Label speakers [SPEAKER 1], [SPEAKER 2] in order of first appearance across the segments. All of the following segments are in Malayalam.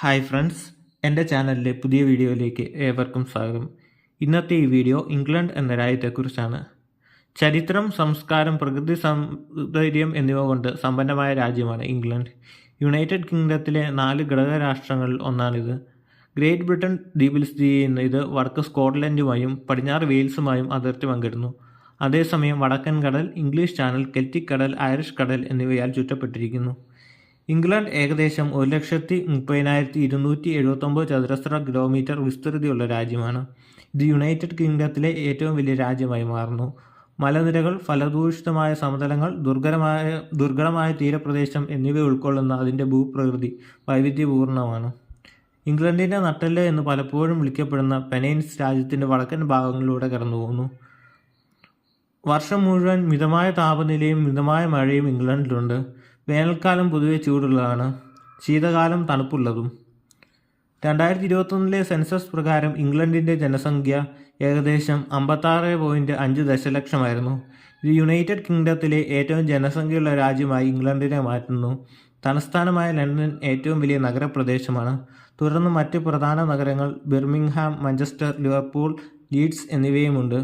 [SPEAKER 1] ഹായ് ഫ്രണ്ട്സ് എന്റെ ചാനലിലെ പുതിയ വീഡിയോയിലേക്ക് ഏവർക്കും സ്വാഗതം. ഇന്നത്തെ ഈ വീഡിയോ ഇംഗ്ലണ്ട് എന്ന രാജ്യത്തെക്കുറിച്ചാണ്. ചരിത്രം സംസ്കാരം പ്രകൃതി സൗന്ദര്യം എന്നിവ കൊണ്ട് സമ്പന്നമായ രാജ്യമാണ് ഇംഗ്ലണ്ട്. യുണൈറ്റഡ് കിങ്ഡത്തിലെ നാല് ഘടക രാഷ്ട്രങ്ങളിൽ ഒന്നാണിത്. ഗ്രേറ്റ് ബ്രിട്ടൻ ദ്വീപിൽ സ്ഥിതി ചെയ്യുന്ന ഇത് വടക്ക് സ്കോട്ട്ലൻഡുമായും പടിഞ്ഞാറ് വെയിൽസുമായും അതിർത്തി പങ്കിടുന്നു. അതേസമയം വടക്കൻ കടൽ ഇംഗ്ലീഷ് ചാനൽ കെൽറ്റിക് കടൽ ഐറിഷ് കടൽ എന്നിവയാൽ ചുറ്റപ്പെട്ടിരിക്കുന്നു. ഇംഗ്ലണ്ട് ഏകദേശം ഒരു ലക്ഷത്തി മുപ്പതിനായിരത്തി ഇരുന്നൂറ്റി എഴുപത്തൊമ്പത് ചതുരശ്ര കിലോമീറ്റർ വിസ്തൃതിയുള്ള രാജ്യമാണ്. ഇത് യുണൈറ്റഡ് കിങ്ഡത്തിലെ ഏറ്റവും വലിയ രാജ്യമായി മാറുന്നു. മലനിരകൾ ഫലദൂഷിതമായ സമതലങ്ങൾ ദുർഘടമായ ദുർഘടമായ തീരപ്രദേശം എന്നിവ ഉൾക്കൊള്ളുന്ന അതിന്റെ ഭൂപ്രകൃതി വൈവിധ്യപൂർണമാണ് ഇംഗ്ലണ്ടിന്റെ നട്ടല്ല എന്ന് പലപ്പോഴും വിളിക്കപ്പെടുന്ന പെനൈൻസ് രാജ്യത്തിന്റെ വടക്കൻ ഭാഗങ്ങളിലൂടെ കടന്നുപോകുന്നു. വർഷം മുഴുവൻ മിതമായ താപനിലയും മിതമായ മഴയും ഇംഗ്ലണ്ടിലുണ്ട്. വേനൽക്കാലം പൊതുവെ ചൂടുള്ളതാണ് ശീതകാലം തണുപ്പുള്ളതും. രണ്ടായിരത്തി ഇരുപത്തൊന്നിലെ സെൻസസ് പ്രകാരം ഇംഗ്ലണ്ടിന്റെ ജനസംഖ്യ ഏകദേശം അമ്പത്താറ് പോയിന്റ് അഞ്ച് ദശലക്ഷമായിരുന്നു. ഇത് യുണൈറ്റഡ് കിങ്ഡത്തിലെ ഏറ്റവും ജനസംഖ്യയുള്ള രാജ്യമായി ഇംഗ്ലണ്ടിനെ മാറ്റുന്നു. തലസ്ഥാനമായ ലണ്ടൻ ഏറ്റവും വലിയ നഗരപ്രദേശമാണ്. തുടർന്ന് മറ്റ് പ്രധാന നഗരങ്ങൾ ബിർമിംഗ്ഹാം മഞ്ചസ്റ്റർ ലിവർപൂൾ ലീഡ്സ് എന്നിവയുമുണ്ട്.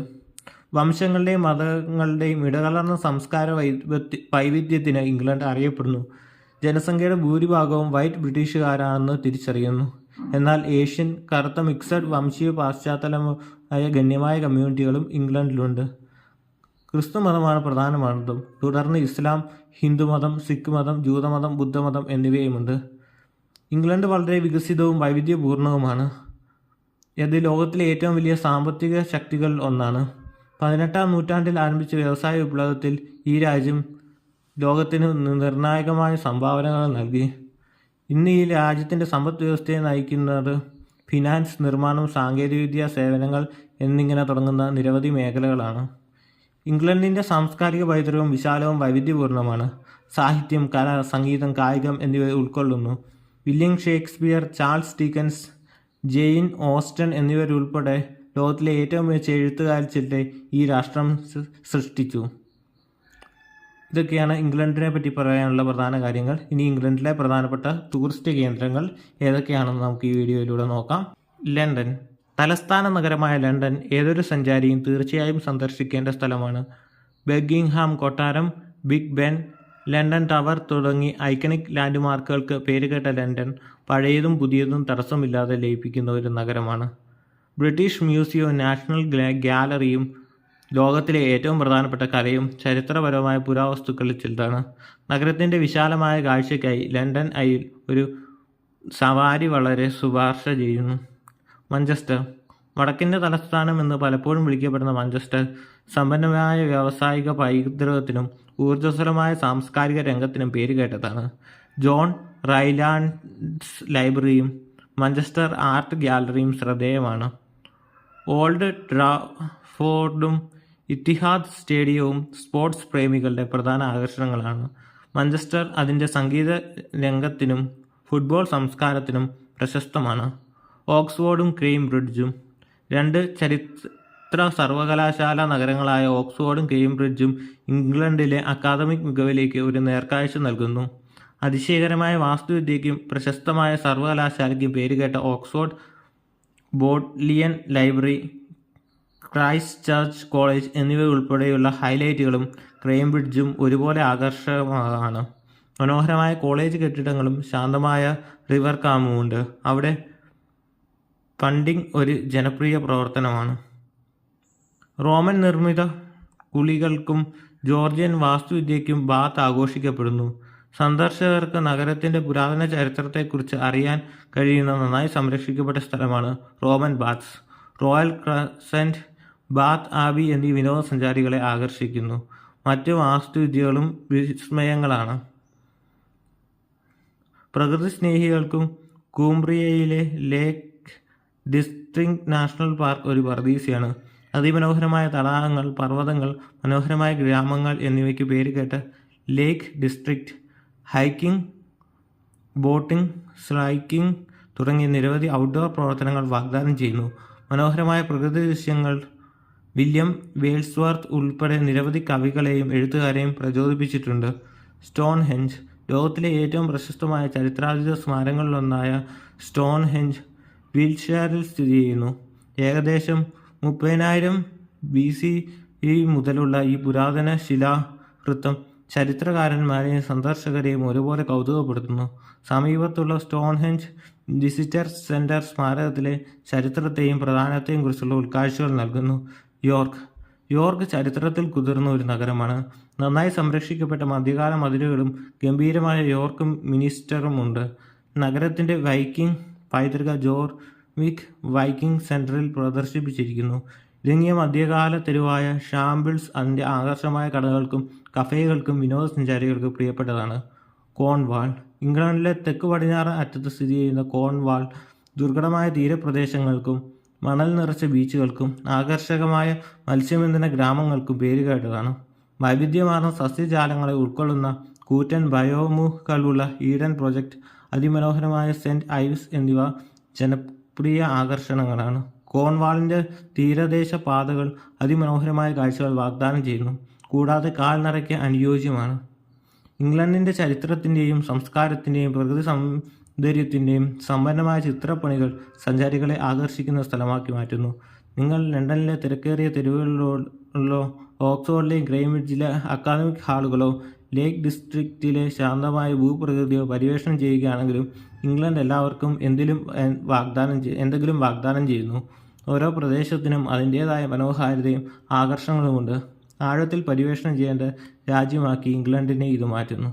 [SPEAKER 1] വംശങ്ങളുടെയും മതങ്ങളുടെയും ഇടകലർന്ന സംസ്കാര വൈവിധ്യ വൈവിധ്യത്തിന് ഇംഗ്ലണ്ട് അറിയപ്പെടുന്നു. ജനസംഖ്യയുടെ ഭൂരിഭാഗവും വൈറ്റ് ബ്രിട്ടീഷുകാരാണെന്ന് തിരിച്ചറിയുന്നു. എന്നാൽ ഏഷ്യൻ കറുത്ത മിക്സഡ് വംശീയ പാശ്ചാത്തലമായ ഗണ്യമായ കമ്മ്യൂണിറ്റികളും ഇംഗ്ലണ്ടിലുണ്ട്. ക്രിസ്തു മതമാണ് പ്രധാനമാണതും തുടർന്ന് ഇസ്ലാം ഹിന്ദുമതം സിഖ് മതം ജൂതമതം ബുദ്ധമതം എന്നിവയുമുണ്ട്. ഇംഗ്ലണ്ട് വളരെ വികസിതവും വൈവിധ്യപൂർണവുമാണ്. ഇത് ലോകത്തിലെ ഏറ്റവും വലിയ സാമ്പത്തിക ശക്തികളിൽ ഒന്നാണ്. പതിനെട്ടാം നൂറ്റാണ്ടിൽ ആരംഭിച്ച വ്യവസായ വിപ്ലവത്തിൽ ഈ രാജ്യം ലോകത്തിന് നിർണായകമായ സംഭാവനകൾ നൽകി. ഇന്ന് ഈ രാജ്യത്തിന്റെ സമ്പദ് വ്യവസ്ഥയെ നയിക്കുന്നത് ഫിനാൻസ് നിർമ്മാണം സാങ്കേതികവിദ്യ സേവനങ്ങൾ എന്നിങ്ങനെ തുടങ്ങുന്ന നിരവധി മേഖലകളാണ്. ഇംഗ്ലണ്ടിന്റെ സാംസ്കാരിക പൈതൃകവും വിശാലവും വൈവിധ്യപൂർണമാണ് സാഹിത്യം കല സംഗീതം കായികം എന്നിവ ഉൾക്കൊള്ളുന്നു. William Shakespeare Charles Dickens Jane Austen എന്നിവരുൾപ്പെടെ ലോകത്തിലെ ഏറ്റവും മികച്ച എഴുത്തുകാരിച്ചിട്ട് ഈ രാഷ്ട്രം സൃഷ്ടിച്ചു. ഇതൊക്കെയാണ് ഇംഗ്ലണ്ടിനെ പറ്റി പറയാനുള്ള പ്രധാന കാര്യങ്ങൾ. ഇനി ഇംഗ്ലണ്ടിലെ പ്രധാനപ്പെട്ട ടൂറിസ്റ്റ് കേന്ദ്രങ്ങൾ ഏതൊക്കെയാണെന്ന് നമുക്ക് ഈ വീഡിയോയിലൂടെ നോക്കാം. ലണ്ടൻ. തലസ്ഥാന നഗരമായ ലണ്ടൻ ഏതൊരു സഞ്ചാരിയും തീർച്ചയായും സന്ദർശിക്കേണ്ട സ്ഥലമാണ്. ബെഗിംഗ്ഹാം കൊട്ടാരം ബിഗ് ബെൻ ലണ്ടൻ ടവർ തുടങ്ങി ഐക്കണിക് ലാൻഡ്മാർക്കുകൾക്ക് പേരുകേട്ട ലണ്ടൻ പഴയതും പുതിയതും തടസ്സമില്ലാതെ ലയിപ്പിക്കുന്ന ഒരു നഗരമാണ്. ബ്രിട്ടീഷ് മ്യൂസിയവും നാഷണൽ ഗാലറിയും ലോകത്തിലെ ഏറ്റവും പ്രധാനപ്പെട്ട കലയും ചരിത്രപരവുമായ പുരാവസ്തുക്കളിൽ ചിലതാണ്. നഗരത്തിന്റെ വിശാലമായ കാഴ്ചയ്ക്കായി ലണ്ടൻ ഐയിൽ ഒരു സവാരി വളരെ ശുപാർശ ചെയ്യുന്നു. മഞ്ചസ്റ്റർ. വടക്കിന്റെ തലസ്ഥാനം എന്ന് പലപ്പോഴും വിളിക്കപ്പെടുന്ന മഞ്ചസ്റ്റർ സമ്പന്നമായ വ്യാവസായിക പൈതൃകത്തിനും ഊർജസ്വലമായ സാംസ്കാരിക രംഗത്തിനും പേരുകേട്ടതാണ്. ജോൺ റൈലാൻഡ്സ് ലൈബ്രറിയും മഞ്ചസ്റ്റർ ആർട്ട് ഗ്യാലറിയും ശ്രദ്ധേയമാണ്. ഓൾഡ് ട്രാഫോർഡും ഇത്തിഹാദ് സ്റ്റേഡിയവും സ്പോർട്സ് പ്രേമികളുടെ പ്രധാന ആകർഷണങ്ങളാണ്. മഞ്ചസ്റ്റർ അതിന്റെ സംഗീത രംഗത്തിനും ഫുട്ബോൾ സംസ്കാരത്തിനും പ്രശസ്തമാണ്. ഓക്സ്ഫോർഡും കേംബ്രിഡ്ജും രണ്ട് ചരിത്ര സർവകലാശാല നഗരങ്ങളായ ഓക്സ്ഫോർഡും കേംബ്രിഡ്ജും ഇംഗ്ലണ്ടിലെ അക്കാദമിക് മികവിലേക്ക് ഒരു നേർക്കാഴ്ച നൽകുന്നു. അതിശയകരമായ വാസ്തുവിദ്യയ്ക്കും പ്രശസ്തമായ സർവകലാശാലയ്ക്കും പേരുകേട്ട Oxford Bodleian Library Christ Church College എന്നിവ ഉൾപ്പെടെയുള്ള ഹൈലൈറ്റുകളും ക്രെയിംബ്രിഡ്ജും ഒരുപോലെ ആകർഷകമാണ്. മനോഹരമായ കോളേജ് കെട്ടിടങ്ങളും ശാന്തമായ റിവർ കാമുമുണ്ട് അവിടെ ഫണ്ടിംഗ് ഒരു ജനപ്രിയ പ്രവർത്തനമാണ്. റോമൻ നിർമ്മിത കുളികൾക്കും ജോർജിയൻ വാസ്തുവിദ്യയ്ക്കും ബാത്ത് ആഘോഷിക്കപ്പെടുന്നു. സന്ദർശകർക്ക് നഗരത്തിന്റെ പുരാതന ചരിത്രത്തെക്കുറിച്ച് അറിയാൻ കഴിയുന്ന നന്നായി സംരക്ഷിക്കപ്പെട്ട സ്ഥലമാണ് Roman Baths Royal Crescent Bath Abbey എന്നീ വിനോദസഞ്ചാരികളെ ആകർഷിക്കുന്നു. മറ്റ് വാസ്തുവിദ്യകളും വിസ്മയങ്ങളാണ്. പ്രകൃതി സ്നേഹികൾക്കും കൂംബ്രിയയിലെ ലേക്ക് ഡിസ്ട്രിക്ട് നാഷണൽ പാർക്ക് ഒരു പറദീസിയാണ് അതിമനോഹരമായ തടാകങ്ങൾ പർവതങ്ങൾ മനോഹരമായ ഗ്രാമങ്ങൾ എന്നിവയ്ക്ക് പേരുകേട്ട ലേക്ക് ഡിസ്ട്രിക്റ്റ് ഹൈക്കിംഗ് ബോട്ടിംഗ് സ്ലൈക്കിംഗ് തുടങ്ങിയ നിരവധി ഔട്ട്ഡോർ പ്രവർത്തനങ്ങൾ വാഗ്ദാനം ചെയ്യുന്നു. മനോഹരമായ പ്രകൃതി ദൃശ്യങ്ങൾ വില്യം വേൾസ്വർത്ത് ഉൾപ്പെടെ നിരവധി കവികളെയും എഴുത്തുകാരെയും പ്രചോദിപ്പിച്ചിട്ടുണ്ട്. സ്റ്റോൺ ഹെഞ്ച് ലോകത്തിലെ ഏറ്റവും പ്രശസ്തമായ ചരിത്രാതീത സ്മാരകങ്ങളിലൊന്നായ സ്റ്റോൺ ഹെഞ്ച് വീൽഷെയറിൽ സ്ഥിതി ചെയ്യുന്നു. ഏകദേശം മുപ്പതിനായിരം ബി സി മുതലുള്ള ഈ പുരാതന ശിലാവൃത്തം ചരിത്രകാരന്മാരെയും സന്ദർശകരെയും ഒരുപോലെ കൗതുകപ്പെടുത്തുന്നു. സമീപത്തുള്ള സ്റ്റോൺഹെഞ്ച് വിസിറ്റർ സെന്റർ സ്മാരകത്തിലെ ചരിത്രത്തെയും പ്രധാനത്തെയും കുറിച്ചുള്ള ഉൾക്കാഴ്ചകൾ നൽകുന്നു. യോർക്ക് യോർക്ക് ചരിത്രത്തിൽ കുതിർന്ന ഒരു നഗരമാണ്. നന്നായി സംരക്ഷിക്കപ്പെട്ട മധ്യകാല മതിലുകളും ഗംഭീരമായ യോർക്ക് മിനിസ്റ്ററും ഉണ്ട്. നഗരത്തിന്റെ വൈക്കിംഗ് പൈതൃക ജോർവിക് വൈക്കിംഗ് സെന്ററിൽ പ്രദർശിപ്പിച്ചിരിക്കുന്നു. ഇടുങ്ങിയ മധ്യകാല തെരുവായ ഷാംബിൾസ് അതിന്റെ ആകർഷമായ കടകൾക്കും കഫേകൾക്കും വിനോദസഞ്ചാരികൾക്ക് പ്രിയപ്പെട്ടതാണ്. കോൺവാൾ. ഇംഗ്ലണ്ടിലെ തെക്ക് പടിഞ്ഞാറൻ അറ്റത്ത് സ്ഥിതി ചെയ്യുന്ന കോൺവാൾ ദുർഘടമായ തീരപ്രദേശങ്ങൾക്കും മണൽ നിറച്ച ബീച്ചുകൾക്കും ആകർഷകമായ മത്സ്യബന്ധന ഗ്രാമങ്ങൾക്കും പേരുകേട്ടതാണ്. വൈവിധ്യമാർന്ന സസ്യജാലങ്ങളെ ഉൾക്കൊള്ളുന്ന കൂറ്റൻ ബയോമുകളുള്ള ഈഡൻ പ്രോജക്റ്റ് അതിമനോഹരമായ സെന്റ് ഐവ്സ് എന്നിവ ജനപ്രിയ ആകർഷണങ്ങളാണ്. കോൺവാളിന്റെ തീരദേശ പാതകൾ അതിമനോഹരമായ കാഴ്ചകൾ വാഗ്ദാനം ചെയ്യുന്നു. കൂടാതെ കാൽനടയ്ക്ക് അനുയോജ്യമാണ്. ഇംഗ്ലണ്ടിന്റെ ചരിത്രത്തിന്റെയും സംസ്കാരത്തിന്റെയും പ്രകൃതി സൗന്ദര്യത്തിന്റെയും സമ്പന്നമായ ചിത്രപ്പണികൾ സഞ്ചാരികളെ ആകർഷിക്കുന്ന സ്ഥലമാക്കി മാറ്റുന്നു. നിങ്ങൾ ലണ്ടനിലെ തിരക്കേറിയ തെരുവുകളിലോ ഓക്സ്ഫോർഡിലെ ഗ്രേംബ്രിഡ്ജിലെ അക്കാദമിക് ഹാളുകളോ ലേക്ക് ഡിസ്ട്രിക്റ്റിലെ ശാന്തമായ ഭൂപ്രകൃതിയോ പര്യവേഷണം ചെയ്യുകയാണെങ്കിലും ഇംഗ്ലണ്ട് എല്ലാവർക്കും എന്തിലും വാഗ്ദാനം എന്തെങ്കിലും വാഗ്ദാനം ചെയ്യുന്നു. ഓരോ പ്രദേശത്തിനും അതിന്റേതായ മനോഹാരിതയും ആകർഷണങ്ങളുമുണ്ട്. ആഴത്തിൽ പര്യവേഷണം ചെയ്യേണ്ട രാജ്യമാക്കി ഇംഗ്ലണ്ടിനെ ഇത് മാറ്റുന്നു.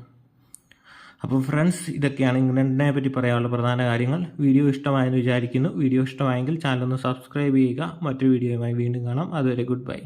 [SPEAKER 1] അപ്പോൾ ഫ്രണ്ട്സ് ഇതൊക്കെയാണ് ഇംഗ്ലണ്ടിനെ പറ്റി പറയാനുള്ള പ്രധാന കാര്യങ്ങൾ. വീഡിയോ ഇഷ്ടമായെന്ന് വിചാരിക്കുന്നു. വീഡിയോ ഇഷ്ടമായെങ്കിൽ ചാനൽ ഒന്ന് സബ്സ്ക്രൈബ് ചെയ്യുക. മറ്റൊരു വീഡിയോയുമായി വീണ്ടും കാണാം. അതുവരെ ഗുഡ് ബൈ.